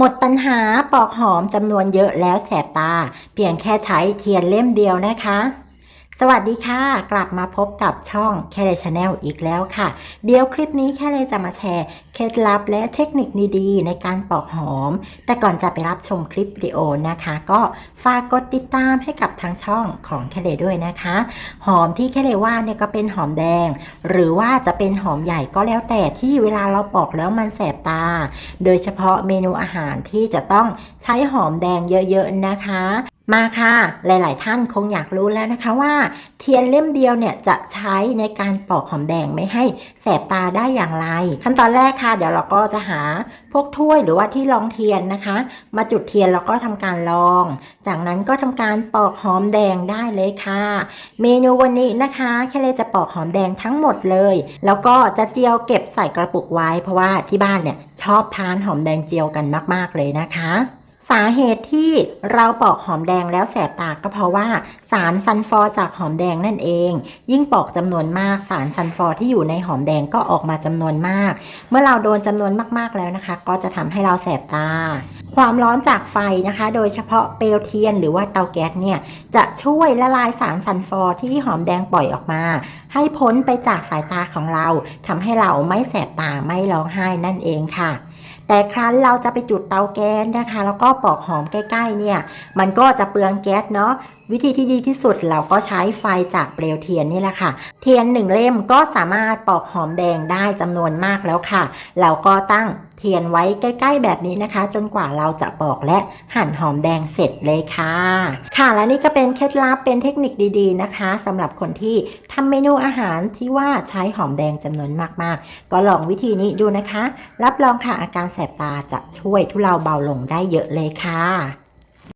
หมดปัญหาปอกหอมจำนวนเยอะแล้วแสบตา เพียงแค่ใช้เทียนเล่มเดียวนะคะ สวัสดีค่ะ กลับมาพบกับช่องแคเลชแนลอีกแล้วค่ะ เดี๋ยวคลิปนี้แค่เลยจะมาแชร์ เคล็ดลับและเทคนิคดีๆ ในการปอกหอม แต่ก่อนจะไปรับชมคลิปวิดีโอนะคะ ก็ฝากกดติดตามให้กับทางช่องของแคเลด้วยนะคะ หอมที่แคเลว่าเนี่ยก็เป็นหอมแดง หรือว่าจะเป็นหอมใหญ่ก็แล้วแต่ที่เวลาเราปอกแล้วมันแสบตา โดยเฉพาะเมนูอาหารที่จะต้องใช้หอมแดงเยอะๆนะคะ มาค่ะ หลาย ๆ ท่านคงอยากรู้แล้วนะคะว่า เทียนเล่มเดียวเนี่ยจะใช้ในการปอกหอมแดงไม่ให้แสบตาได้อย่างไร ขั้นตอนแรกค่ะ เดี๋ยวเราก็จะหาพวกถ้วยหรือว่าที่รองเทียนนะคะ มาจุดเทียนแล้วก็ทำการรอง จากนั้นก็ทำการปอกหอมแดงได้เลยค่ะ เมนูวันนี้นะคะแค่เลยจะปอกหอมแดงทั้งหมดเลย แล้วก็จะเจียวเก็บใส่กระปุกไว้ เพราะว่าที่บ้านเนี่ยชอบทานหอมแดงเจียวกันมาก ๆ เลยนะคะ สาเหตุที่เราปอกหอมแดงแล้วแสบตาก็เพราะว่าสารซันฟอร์จากหอมแดงนั่นเอง ยิ่งปอกจำนวนมากสารซันฟอร์ที่อยู่ในหอมแดงก็ออกมาจำนวนมาก เมื่อเราโดนจำนวนมากๆแล้วนะคะ ก็จะทำให้เราแสบตา ความร้อนจากไฟนะคะ โดยเฉพาะเปลวเทียนหรือว่าเตาแก๊สเนี่ยจะช่วยละลายสารซันฟอร์ที่หอมแดงปล่อยออกมา ให้พ้นไปจากสายตาของเราทำให้เราไม่แสบตาไม่ร้องไห้นั่นเองค่ะ แต่ครั้นเราจะไปจุดเตาแก๊สนะคะ แล้วก็ปอกหอมใกล้ๆเนี่ยมันก็จะเปลืองแก๊สเนาะวิธีที่ดีที่สุดเราก็ใช้ไฟจากเปลวเทียนนี่แหละค่ะ เทียนหนึ่งเล่มก็สามารถปอกหอมแดงได้จำนวนมากแล้วค่ะ เราก็ตั้ง เทียนไว้ใกล้ ๆ แบบนี้นะคะ จนกว่าเราจะปอกและหั่นหอมแดงเสร็จเลยค่ะ ค่ะและนี่ก็เป็นเคล็ดลับเป็นเทคนิคดีๆนะคะสำหรับคนที่ทำเมนูอาหารที่ว่าใช้หอมแดงจำนวนมากๆ ก็ลองวิธีนี้ดูนะคะ รับรองค่ะอาการแสบตาจะช่วยทุเลาเบาลงได้เยอะเลยค่ะ